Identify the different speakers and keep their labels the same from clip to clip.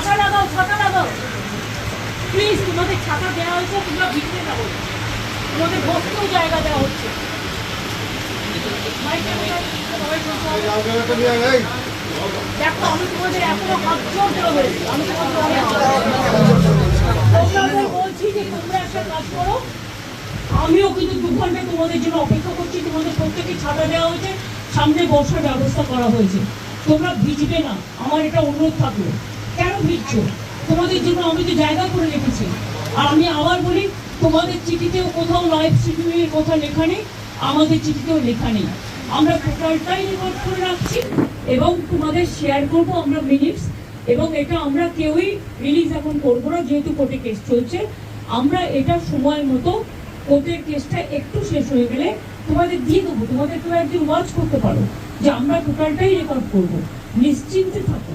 Speaker 1: ছাতা লাগাও ছাতা লাগাও। প্লিজ তোমাদের ছাতা দেওয়া হয়েছে, তোমরা ভিতরে যাব তোমাদের বসতেও জায়গা দেওয়া হচ্ছে। দেখো, আমি তোমাদের এখনও হাত জোর আমি তোমাদের বলছি যে তোমরা একটা কাজ করো। আমিও কিন্তু দু তোমাদের জন্য অপেক্ষা করছি। তোমাদের প্রত্যেকে ছাতা দেওয়া হয়েছে। সামনে বসার ব্যবস্থা করা হয়েছে। তোমরা ভিজবে না। আমার এটা অনুরোধ থাকল। কেন ভিজছো তোমাদের জন্য আমি তো জায়গা করে রেখেছি। আর আমি আবার বলি, তোমাদের চিঠিতেও কোথাও লাইভ স্ট্রিমিংয়ের কথা লেখা নেই, আমাদের চিঠিতেও লেখা নেই। আমরা টোটালটাই রেকর্ড করে রাখছি এবং তোমাদের শেয়ার করব আমরা মিনিটস এবং এটা আমরা কেউই রিলিজ এখন করব না, যেহেতু কোর্টে কেস চলছে। আমরা এটা সময় মতো কোর্টের কেসটা একটু শেষ হয়ে গেলে তোমাদের দিয়ে দেবো। তোমাদের কেউ একদিন ওয়াচ করতে পারো যে আমরা টোটালটাই রেকর্ড করব। নিশ্চিন্তে থাকো।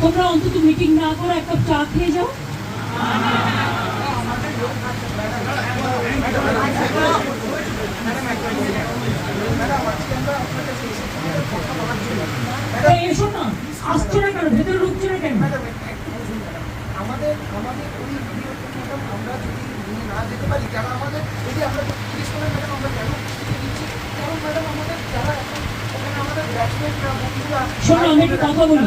Speaker 1: তোমরা অন্তত মিটিং না করে একটা চা খেয়ে যাও। এসো না আসছো না কেন? ভেতরে ঢুকছো না কেন?
Speaker 2: আমাদের আমাদের ওই আমরা যদি না যেতে পারি কেন আমাদের যদি আমরা জিজ্ঞেস করে ম্যাডাম আমরা কেন দিচ্ছি? কারণ ম্যাডাম আমাদের যারা এখন আমাদের ব্যাটসম্যানরা বন্ধুরা
Speaker 1: শোনো আমি একটু কথা বলি।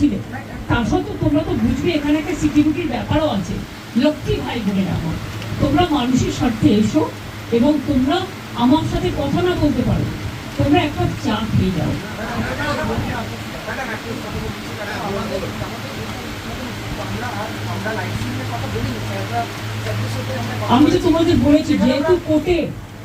Speaker 1: লিখেছিলে তা সত্ত্বেও তোমরা তো বুঝবে, এখানে একটা সিকিউরিটির ব্যাপারও আছে। লক্ষ্মী ভাই বোনের আমার তোমরা মানুষের স্বার্থে এসো এবং তোমরা আমার সাথে কথা না বলতে পারো। তোমরা একটা চা খেয়ে যাও।
Speaker 2: বলি
Speaker 1: আমি তো তোমাদের বলেছি, যেহেতু কোর্টে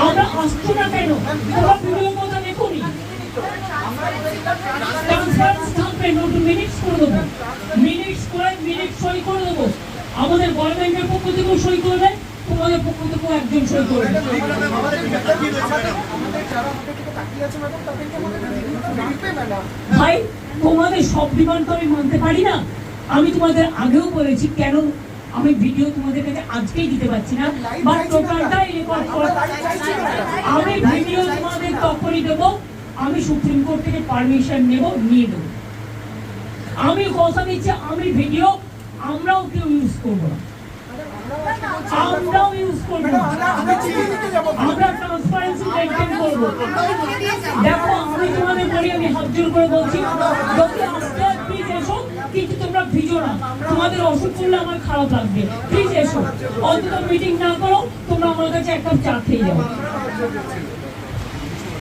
Speaker 2: আমরা
Speaker 1: আসছো না কেন করে দেবো মিনিট সই করে দেবো আমাদের পক্ষ থেকেও সই করবে তোমাদের পক্ষ থেকেও একজন সই করবে ভাই, তোমাদের সব ডিমান্ড তো আমি মানতে পারি না। আমি তোমাদের আগেও বলেছি, কেন আমি ভিডিও তোমাদের কাছে আজকেই দিতে পারছি না, বা টোটালটাই রেকর্ড করে। আমি ভিডিও তোমাদের তখনই দেবো, আমি সুপ্রিম কোর্ট থেকে পারমিশন নেব, নিয়ে দেবো আমি কথা দিচ্ছি, আমি ভিডিও আমরাও কেউ ইউজ করব না। আমরাও ইউজ করব
Speaker 2: আমরা
Speaker 1: ট্রান্সপারেন্সি মেনটেন করব। দেখো, আমি তোমাদের বলি, আমি হাত করে বলছি, যদি আজকে প্লিজ এসো কিন্তু তোমরা ভিজো না তোমাদের অসুখ করলে আমার খারাপ লাগবে। প্লিজ এসো। অন্তত মিটিং না করো, তোমরা আমার কাছে একটা চা খেয়ে যাও।